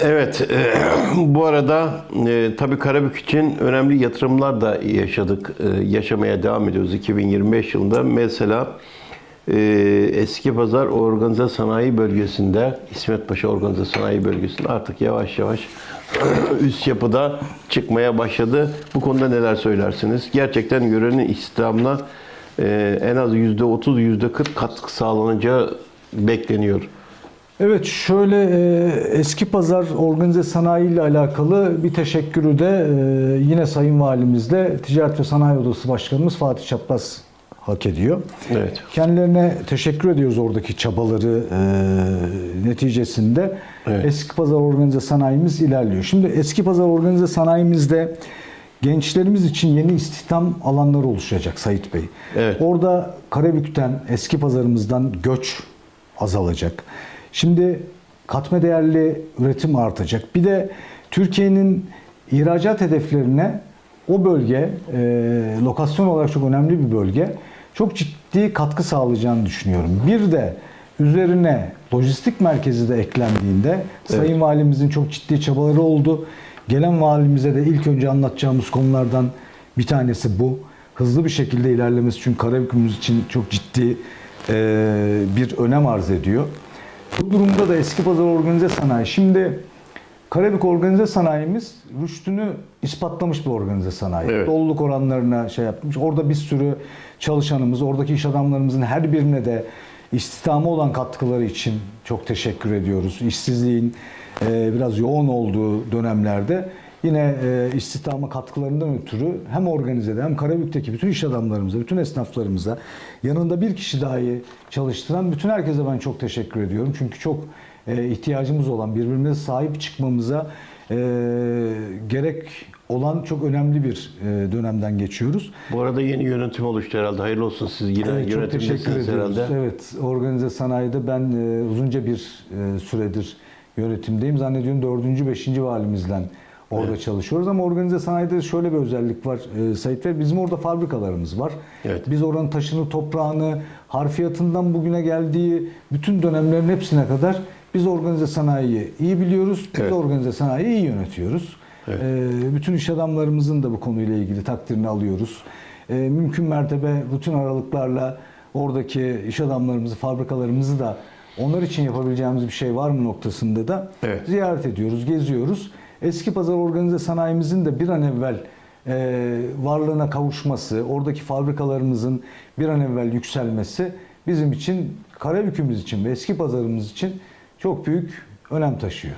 Evet, e, bu arada e, tabii Karabük için önemli yatırımlar da yaşadık, e, yaşamaya devam ediyoruz 2025 yılında. Mesela e, Eski Pazar Organize Sanayi Bölgesi'nde, İsmet Paşa Organize Sanayi Bölgesi'nde artık yavaş yavaş üst yapıda çıkmaya başladı. Bu konuda neler söylersiniz? Gerçekten yörenin istihdamına e, en az %30, %40 katkı sağlanacağı bekleniyor. Evet şöyle e, eski pazar organize sanayi ile alakalı bir teşekkürü de e, yine Sayın Valimizle Ticaret ve Sanayi Odası Başkanımız Fatih Çapraz hak ediyor. Evet. Kendilerine teşekkür ediyoruz oradaki çabaları e, neticesinde. Evet. Eski pazar organize sanayimiz ilerliyor. Şimdi eski pazar organize sanayimizde gençlerimiz için yeni istihdam alanları oluşacak Sayit Bey. Evet. Orada Karabük'ten, eski pazarımızdan göç azalacak. Şimdi katma değerli üretim artacak. Bir de Türkiye'nin ihracat hedeflerine o bölge, e, lokasyon olarak çok önemli bir bölge, çok ciddi katkı sağlayacağını düşünüyorum. Bir de üzerine lojistik merkezi de eklendiğinde Sayın Valimizin çok ciddi çabaları oldu. Gelen valimize de ilk önce anlatacağımız konulardan bir tanesi bu. Hızlı bir şekilde ilerlemesi çünkü Karabük'ümüz için çok ciddi e, bir önem arz ediyor. Bu durumda da eski pazar organize sanayi. Şimdi Karabük organize sanayimiz rüştünü ispatlamış bir organize sanayi. Evet. Doluluk oranlarına şey yapmış. Orada bir sürü çalışanımız, oradaki iş adamlarımızın her birine de istihdamı olan katkıları için çok teşekkür ediyoruz. İşsizliğin e, biraz yoğun olduğu dönemlerde yine e, istihdama katkılarından ötürü hem organizede hem Karabük'teki bütün iş adamlarımıza, bütün esnaflarımıza yanında bir kişi dahi çalıştıran bütün herkese ben çok teşekkür ediyorum. Çünkü çok e, ihtiyacımız olan, birbirimize sahip çıkmamıza e, gerek olan çok önemli bir e, dönemden geçiyoruz. Bu arada yeni yönetim oluştu herhalde. Hayırlı olsun siz yine Evet, çok teşekkür ediyoruz. herhalde. Evet, organize sanayide ben e, uzunca bir e, süredir yönetimdeyim. Zannediyorum dördüncü, beşinci valimizden orada çalışıyoruz. Ama organize sanayide şöyle bir özellik var e, Sait Bey. Bizim orada fabrikalarımız var. Evet. Biz oranın taşını, toprağını, harfiyatından bugüne geldiği bütün dönemlerin hepsine kadar biz organize sanayiyi iyi biliyoruz. Biz Evet. organize sanayiyi iyi yönetiyoruz. Evet. E, bütün iş adamlarımızın da bu konuyla ilgili takdirini alıyoruz. E, mümkün mertebe rutin aralıklarla oradaki iş adamlarımızı, fabrikalarımızı da onlar için yapabileceğimiz bir şey var mı noktasında da Evet. ziyaret ediyoruz, geziyoruz. Eski pazar organize sanayimizin de bir an evvel e, varlığına kavuşması, oradaki fabrikalarımızın bir an evvel yükselmesi bizim için, Karabük'ümüz için ve eski pazarımız için çok büyük önem taşıyor.